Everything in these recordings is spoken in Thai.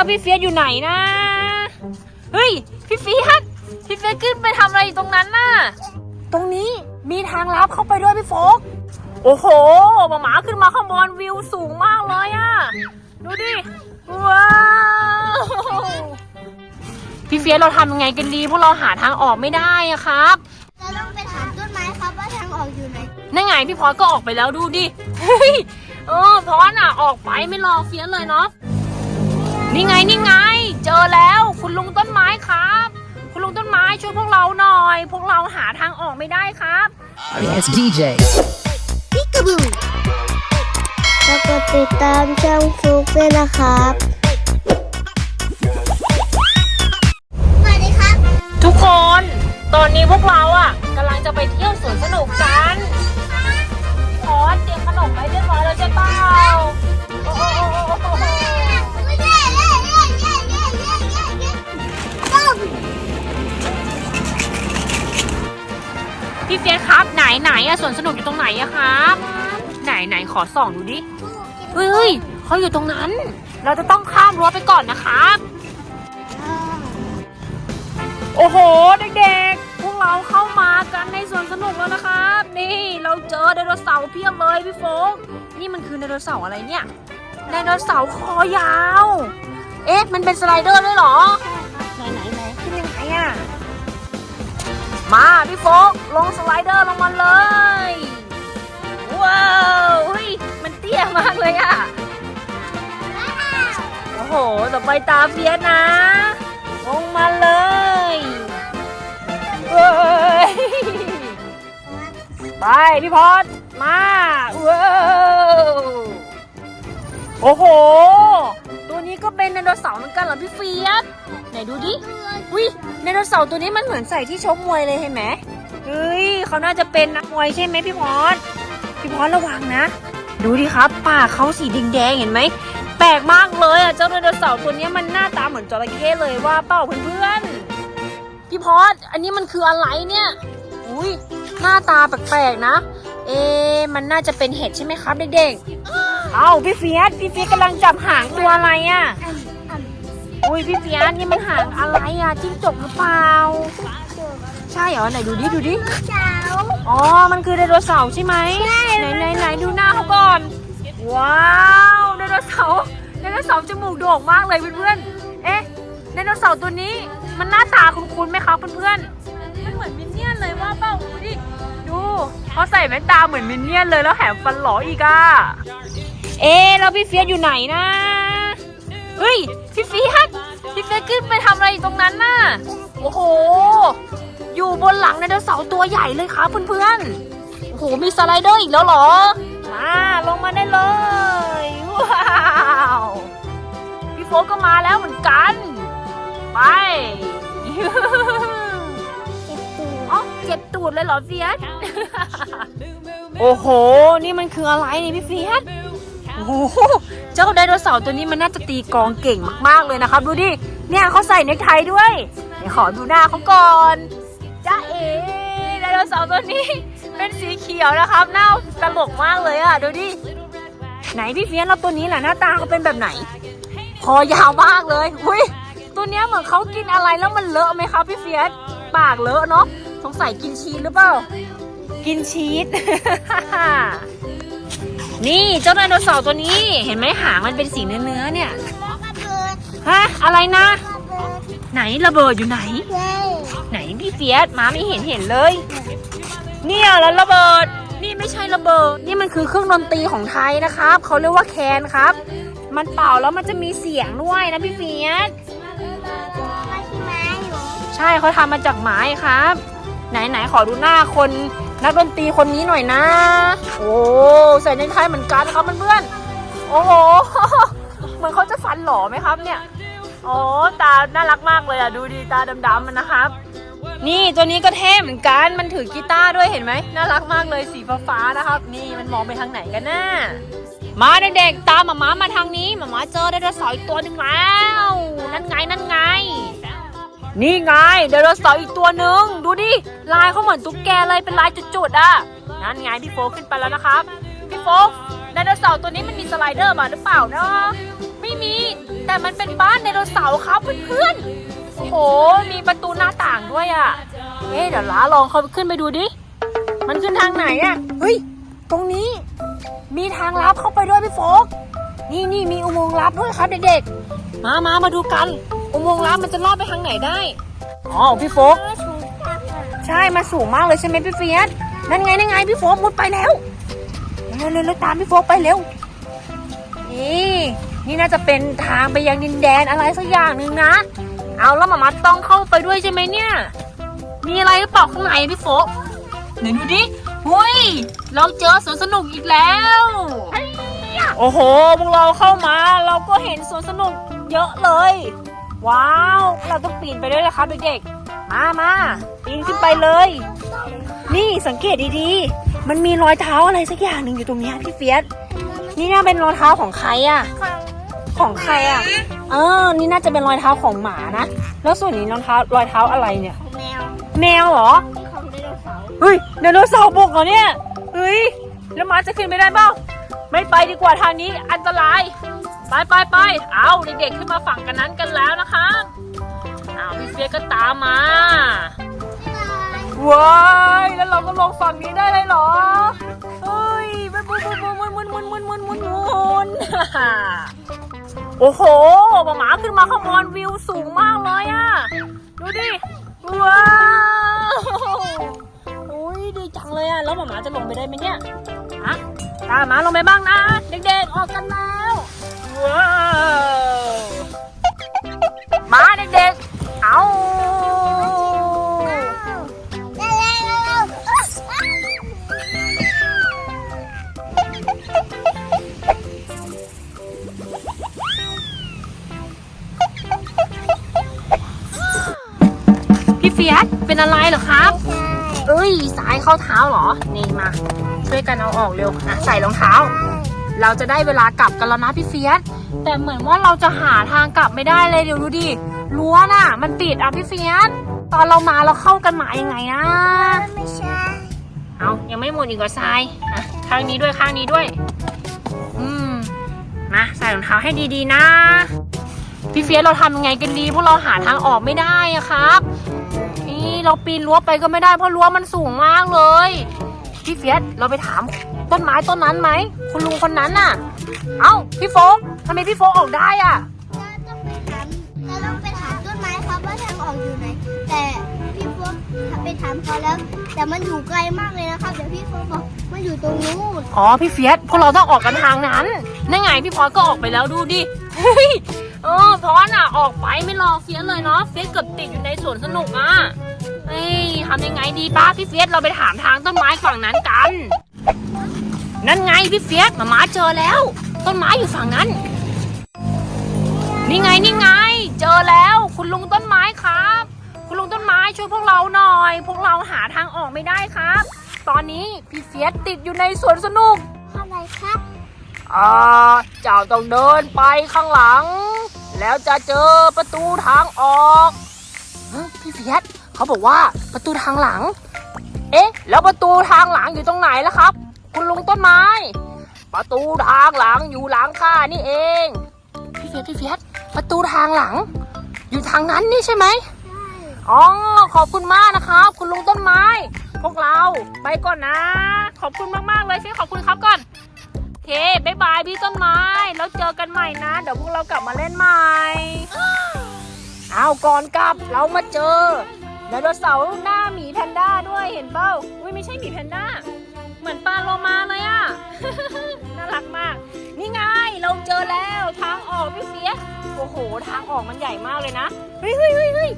แล้วพี่เฟียสอยู่ไหนนะ เฮ้ย พี่เฟียสพี่เฟียสขึ้นไปทำอะไรอยู่ตรงนั้นน่ะ ตรงนี้มีทางลับเข้าไปด้วยพี่โฟก โอ้โหหมาหมาขึ้นมาข้างบนวิวสูงมากเลยอะดูดิ ว้าว พี่เฟียสเราทำยังไงกันดีพวกเราหาทางออกไม่ได้อะครับ เราต้องไปถามต้นไม้ครับว่าทางออกอยู่ไหน นั่นไงพี่พอสก็ออกไปแล้วดูดิ เฮ้ยเออพอสน่ะออกไปไม่รอเฟียสเลยเนาะ นี่ไงนี่ไง เจอแล้วคุณลุงต้นไม้ครับ คุณลุงต้นไม้ช่วยพวกเราหน่อย พวกเราหาทางออกไม่ได้ครับ It's DJ. พิกาบูแล้วก็ติดตามช่องฟลุกด้วยนะครับ สวัสดีครับ ทุกคน ตอนนี้พวกเราอะกำลังจะไปเที่ยวสวนสนุกกัน อยู่ตรงไหนอะครับ ไหนไหนขอส่องดูดิเฮ้ยเฮ้ยเขาอยู่ตรงนั้น เราจะต้องข้ามรั้วไปก่อนนะครับ โอ้โห เด็กๆ พวกเราเข้ามากันในสวนสนุกแล้วนะครับ นี่เราเจอไดโนเสาร์เพียบเลยพี่โฟกนี่มันคือไดโนเสาร์อะไรเนี่ยไดโนเสาร์คอยาว เอ๊ะ มันเป็นสไลเดอร์ด้วยเหรอ ไหนไหนไหนขึ้นยังไงอะมาพี่โฟกลงสไลเดอร์ลงมาเลย ว้าวเฮ้ยมันเตี้ยมากเลยอะโอ้โห ต่อไปตาเฟียสนะลงมาเลยเว้ยไปพี่พอดมาว้าวโอ้โห ตัวนี้ก็เป็นไดโนเสาร์เหมือนกันเหรอพี่เฟียสไหนดูดิวิไดโนเสาร์ตัวนี้มันเหมือนใส่ที่ชกมวยเลยเห็นไหมเฮ้ยเขาน่าจะเป็นนักมวยใช่ไหมพี่พอด พี่พอดระวังนะ ดูดิครับปากเขาสีแดงๆเห็นไหมแปลกมากเลยอะเจ้าไดโนเสาร์ตัวนี้มันหน้าตาเหมือนจระเข้เลยว่าเปล่าเพื่อนๆพี่พอดอันนี้มันคืออะไรเนี่ยอุ้ยหน้าตาแปลกๆนะ เอะมันน่าจะเป็นเห็ดใช่ไหมครับเด็กๆเอาพี่เฟียสพี่เฟียสกำลังจับหางตัวอะไรอะอุ้ยพี่เฟียสนี่มันหางอะไรอะจิ้งจกหรือเปล่า ใช่เหรอไหนดูดิดูดิเจ้าอ๋อ มันคือไดโนเสาร์ใช่ไหมไหนไหนไหนดูหน้าเขาก่อน ว้าวไดโนเสาร์ไดโนเสาร์จมูกโด่งมากเลยเพื่อนๆเอ๊ะไดโนเสาร์ตัวนี้มันหน้าตาคุ้นๆไหมครับเพื่อนๆมันเหมือนมินเนี่ยนเลยว่าเปล่าดูดิดูเขาใส่แว่นตาเหมือนมินเนี่ยนเลยแล้วแถมฟันหลออีกอะเอ๊ะแล้วพี่เฟียสอยู่ไหนนะเฮ้ยพี่เฟียสพี่เฟียสขึ้นไปทำอะไรอยู่ตรงนั้นน่ะโอ้โห อยู่บนหลังไดโนเสาร์ตัวใหญ่เลยครับเพื่อนๆโอ้โหมีสไลเดอร์อีกแล้วเหรอ มาลงมาได้เลย ว้าว พี่โฟกก็มาแล้วเหมือนกัน ไปอ๋อเจ็บตูดเลยเหรอเฟียสโอ้โห นี่มันคืออะไรนี่พี่เฟียสโอ้โห เจ้าไดโนเสาร์ตัวนี้มันน่าจะตีกลองเก่งมากๆเลยนะครับ ดูดิ เนี่ยเขาใส่เนคไทด้วย เดี๋ยวขอดูหน้าเขาก่อน จ้าเอไดโนเสาร์ตัวนี้ เป็นสีเขียวนะครับหน้าตลกมากเลยอะ ดูดิ ไหนพี่เฟียสเราตัวนี้แหละหน้าตาเขาเป็นแบบไหน คอยาวมากเลยอุ้ยตัวเนี้ยเหมือนเขากินอะไรแล้วมันเลอะไหมครับพี่เฟียสปากเลอะเนาะสงสัยกินชีสหรือเปล่า กินชีส นี่เจ้าไดโนเสาร์ตัวนี้ เห็นไหมหางมันเป็นสีเนื้อเนี่ยระเบิดฮะ อะไรนะ ไหนระเบิดอยู่ไหน ไหน พี่เฟียสม้าไม่เห็นเห็นเลย เนี่ยแล้วระเบิด นี่ไม่ใช่ระเบิด นี่มันคือเครื่องดนตรีของไทยนะครับ เขาเรียกว่าแคนครับ มันเป่าแล้วมันจะมีเสียงด้วยนะพี่เฟียสมาที่ม้าอยู่ใช่เขาทำมาจากไม้ครับ ไหนไหนขอดูหน้าคนนักดนตรีคนนี้หน่อยนะ โอ้ใส่ในไทยเหมือนกันนะครับเพื่อนๆโอ้โหเหมือนเขาจะฟันหล่อไหมครับเนี่ย โอ้ตา น่ารักมากเลยอะ ดูดีตาดำๆมันนะครับ นี่ตัวนี้ก็เท่เหมือนกัน มันถือกีตาร์ด้วยเห็นไหมน่ารักมากเลยสีฟ้าๆนะครับ นี่มันมองไปทางไหนกันน่ะมาเด็กๆตามหมาม้ามาทางนี้หมาม้าเจอไดโนเสาร์อีกตัวหนึ่งแล้วนั่นไงนั่นไง นี่ไงไดโนเสาร์อีกตัวหนึ่งดูดิลายเขาเหมือนตุ๊กแกเลยเป็นลายจุดๆอะนั่นไงพี่โฟกขึ้นไปแล้วนะครับพี่โฟกไดโนเสาร์ตัวนี้มันมีสไลเดอร์มาหรือเปล่าเนาะไม่มีแแต่มันเป็นบ้านไดโนเสาร์ครับเพื่อนๆโอ้โหมีประตู เอ๊ะเดี๋ยวล้าลองเขาขึ้นไปดูดิ มันขึ้นทางไหนอะ่ะเฮ้ย ตรงนี้ มีทางลับเข้าไปด้วยพี่โฟก นี่นี่มีอุโมงค์ลับด้วยครับเด็กๆ มามามาดูกัน อุโมงค์ลับมันจะลอดไปทางไหนได้ อ๋อ พี่โฟก ใช่มาสูงมากเลยใช่ไหมพี่เฟียส นั่นไงนั่นไงพี่โฟกมุดไปแล้วเร็วเร็วเร็วตามพี่โฟกไปเร็ว นี่นี่น่าจะเป็นทางไปยังดินแดนอะไรสักอย่างหนึ่งนะ เอาแล้วหมามาต้องเข้าไปด้วยใช่ไหมเนี่ย มีอะไรหรือเปล่าข้างในพี่โฟกไหนดูดิหุยเราเจอสวนสนุกอีกแล้ว โอ้โหพวกเราเข้ามาเราก็เห็นสวนสนุกเยอะเลย ว้าว เราต้องปีนไปด้วยนะครับเด็กๆ มามาปีนขึ้นไปเลย นี่สังเกตดีๆ มันมีรอยเท้าอะไรสักอย่างหนึ่งอยู่ตรงเนี้ยพี่เฟียสนี่น่าเป็นรอยเท้าของใครอะของใครอะเออ นี่น่าจะเป็นรอยเท้าของหมานะ แล้วส่วนนี้รองเท้ารอยเท้าอะไรเนี่ย แมวแมวเหรอนี่ของไดโนเสาร์เฮ้ยไดโนเสาร์บุกเหรอเนี่ยเฮ้ยแล้วหมาจะขึ้นไปได้เปล่าไม่ไปดีกว่าทางนี้อันตราย ไปไปไปเอาเด็กๆขึ้นมาฝั่งกันนั้นกันแล้วนะคะเอาพี่เฟียสก็ตามมาว้ายแล้วเราก็ลงฝั่งนี้ได้เลยเหรอเฮ้ยมันมุนมุนมุนมุนมุนมุนมุนมุนมุนโอ้โหหมาหมาขึ้นมาข้างบนวิวสูงมากเลยอะดูดิว้า จะลงไปได้ไหมเนี่ยฮะตามหมาลงไปบ้างนะ เด็กๆออกกันแล้วว้าวมาเด็กๆเอาพี่เฟียสเป็นอะไรเหรอครับ เอ้ยสายเข้าเท้าเหรอ นี่มา ช่วยกันเอาออกเร็วนะใส่รองเท้า เราจะได้เวลากลับกันแล้วนะพี่เฟียสแต่เหมือนว่าเราจะหาทางกลับไม่ได้เลยเดี๋ยวดูดิรั้วน่ะ มันปิดอะพี่เฟียสตอนเรามาเราเข้ากันมายังไงนะไม่ใช่เอายังไม่หมดอีกเหรอทรายอะข้างนี้ด้วยข้างนี้ด้วย อืมมาใส่รองเท้าให้ดีๆนะ พี่เฟียสเราทำยังไงกันดีพวกเราหาทางออกไม่ได้อะครับนี่ เราปีนรั้วไปก็ไม่ได้เพราะรั้วมันสูงมากเลย พี่เฟียสเราไปถามต้นไม้ต้นนั้นไหมคุณลุงคนนั้นน่ะ เอ้าพี่โฟกทำไมพี่โฟกออกได้อะามเขาแล้ว แต่มันอยู่ไกลมากเลยนะครับเดี๋ยวพี่โฟกบอกมันอยู่ตรงนู้นอ๋อพี่เฟียสพวกเราต้องออกกันทางนั้นนั่นไงพี่พอสก็ออกไปแล้วดูดิเฮ้ยเออพอสอะออกไปไม่รอเฟียสเลยเนาะเฟียสเกือบติดอยู่ในสวนสนุกอะเฮ้ยทำยังไงดีป้าพี่เฟียสเราไปถามทางต้นไม้ฝั่งนั้นกัน นั่นไงพี่เฟียสหมามาเจอแล้ว ต้นไม้อยู่ฝั่งนั้น นี่ไงนี่ไง เจอแล้วคุณลุงต้นไม้ครับ คุณลุงต้นไม้ช่วยพวกเราหน่อย พวกเราหาทางออกไม่ได้ครับ ตอนนี้พี่เฟียสติดอยู่ในสวนสนุกอะไรครับอ่าเจ้าต้องเดินไปข้างหลัง แล้วจะเจอประตูทางออกฮะพี่เฟียสเขาบอกว่าประตูทางหลัง เอ๊ะ แล้วประตูทางหลังอยู่ตรงไหนล่ะครับ คุณลุงต้นไม้ ประตูทางหลังอยู่หลังข้านี่เอง พี่เฟียสพี่เฟียสประตูทางหลัง อยู่ทางนั้นนี่ใช่ไหม อ๋อ ขอบคุณมากนะครับ คุณลุงต้นไม้ พวกเราไปก่อนนะ ขอบคุณมากๆเลยเฟียสขอบคุณครับก่อนโอเคบายบายพี่ต้นไม้ แล้วเจอกันใหม่นะ เดี๋ยวพวกเรากลับมาเล่นใหม่ เอาก่อนกลับเรามาเจอไดโนเสาร์หน้าหมีแพนด้าด้วยเห็นเปล่าอุ้ยไม่ใช่หมีแพนด้า เหมือนปลาโลมาเลยอะน่ารักมาก นี่ไงเราเจอแล้วทางออกพี่เฟียสโอ้โห ทางออกมันใหญ่มากเลยนะ เฮ้ยเฮ้ยเฮ้ย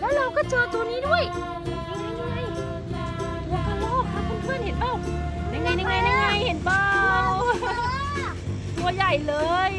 แล้วเราก็เจอตัวนี้ด้วยนี่ไงนี่ไงวัวกระรอกครับเพื่อนๆเห็นเปล่านี่ไงนี่ไงนี่ไงเห็นเปล่าตัวใหญ่เลย